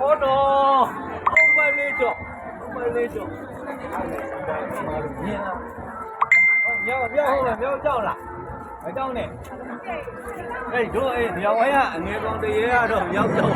ဟောတော့ဘုံမလေးတော့ဘုံမလေးတော့မြင်လားမြောက်မြောက်ဟုတ်လားမြောက်ကြောက်လားမကြောက်နဲ့အဲ့တို့အဲ့မြောက်ဝဲကအငယ်ကောင်တရေကတော့မြောက်ကြောက်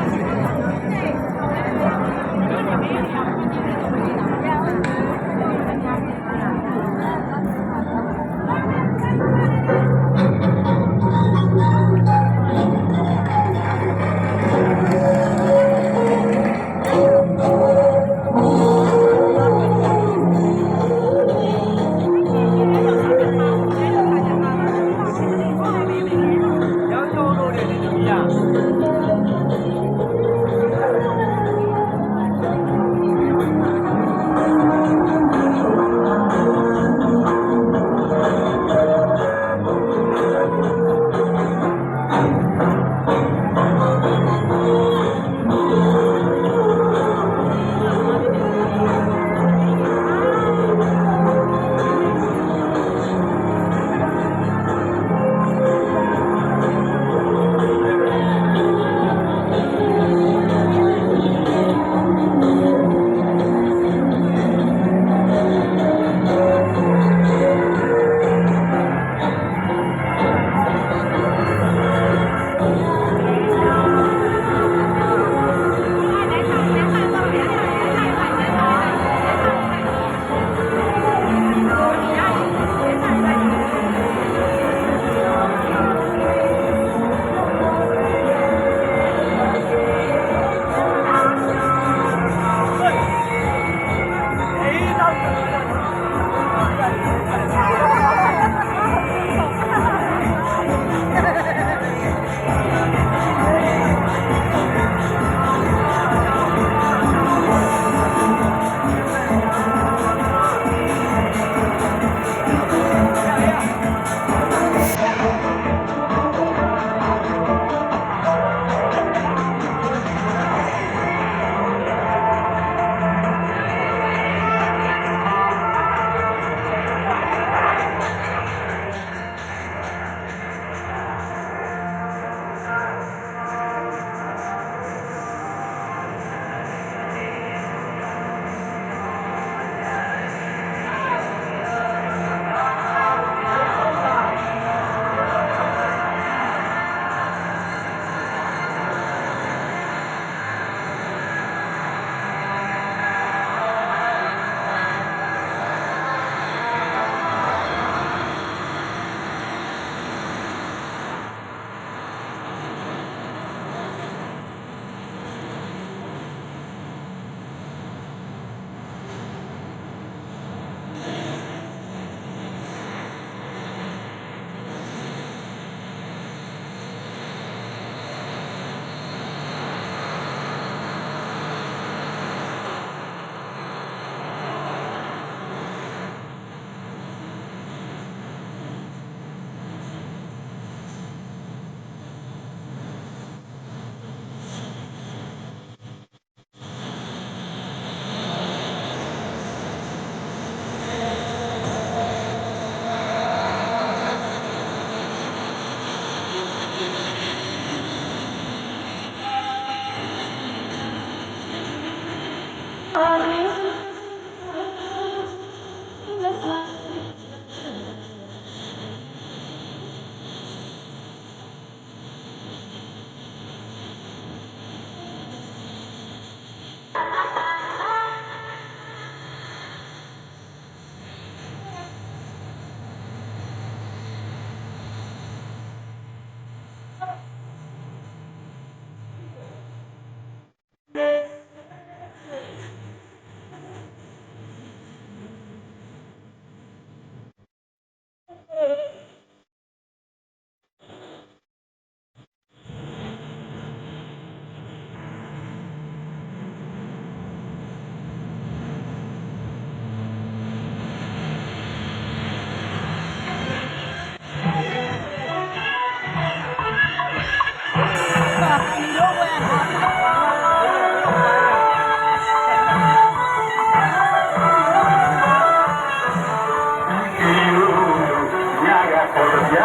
ပေါ်လို့ရ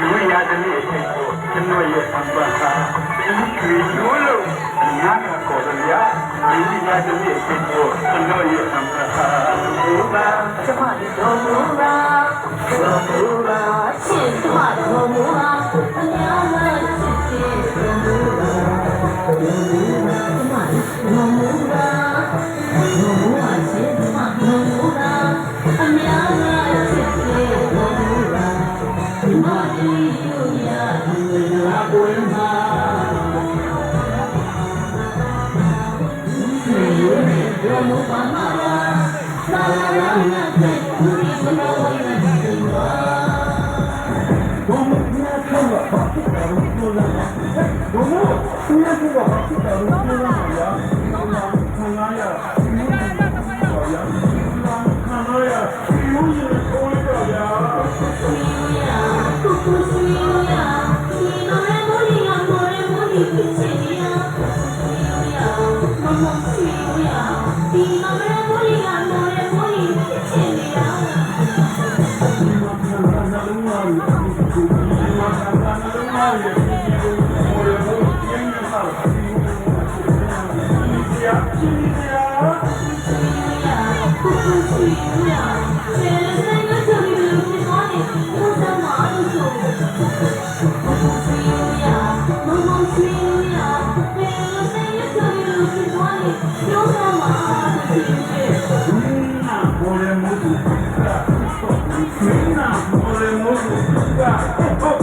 ယူရတဲ့နေ့အချိန်ကိုကျွန်တော်ရဲ့အပန်းဟာဒီချွေချိုးလို့ညာကပေါ်လို့ရဒီရတဲ့နေ့အချိန်ကိုကျွန်တော်ရဲ့အပန်းဟာဘုရားကျမတို့တော်မူပါတော်မူပါရှင်ကျမတော်မူပါအများကြီး တော်မူပါမှာသာလာနာတဲ့ဘူရီဘလောဝိနတိဝါ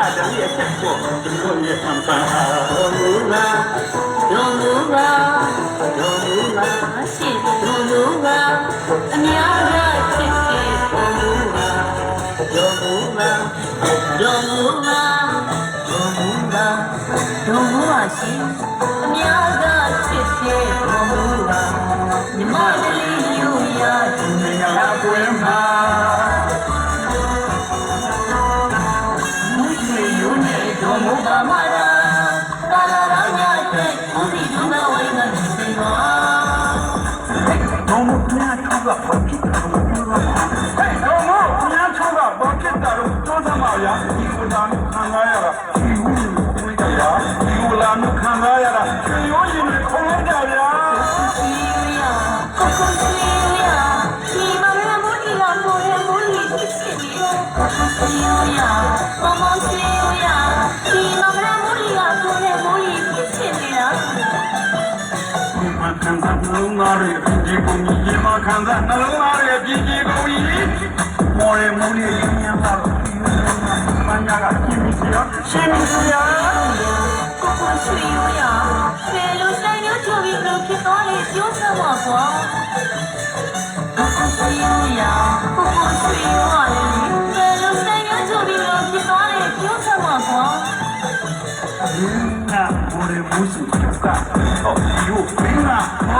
sukuya moya mo mo sunu langa Ye ko kusi mo do mo ye te sui chiki wa ma na na yo sa na Ti yo do mo ye nai ka me mo ဒီကျွေယူလို့အညာကပေါ်လို့ရယူရတဲ့နေ့ဖြစ်ဖို့ကျွန်တော်ရဲ့သဘောထားဒီကျွေယူလို့အညာကပေါ်လို့ရယူရတဲ့နေ့ဖြစ်ဖို့ကျွန်တော်ရဲ့သဘောထားဘုရား do mu ga do mu ga shi do mu ga amya ga chit ke do mu ga do mu ga do mu ga ပြောသမှာရဒီလိုလာခံရရတာဒီလိုကိုကြရဒီလိုလာခံရရတာချွေရိုးရင်ခေါ်ကြဗျာစီရကိုကိုစီရဒီမရမူဒီလာမိုရမူလီဖြစ်စီရကိုကိုစီရမမစီရဒီမရမူဒီလာမိုရမူလီဖြစ်စီရမခံစားနှလုံးသားရဲ့ဒီပုံကြီးရေမခံစားနှလုံးသားရဲ့ပြည်ကြီးကုန်ကြီးမော်ရမူလေးရင်းရပါတော့ ဒီလိုမှမညာကရှင်းပြီရရှင်းပြီရကိုကိုစီရဆယ်လို့ဆိုင်ရချိုးပြီးလို့ဖြစ်သွားတဲ့ကျိုးဆမှာကွာကိုကိုစီရကိုကိုစီရဆယ်လို့ဆိုင်ရချိုးပြီးလို့ဖြစ်သွားတဲ့ကျိုးဆမှာကွာ na more musu chuka oh yo venga more musu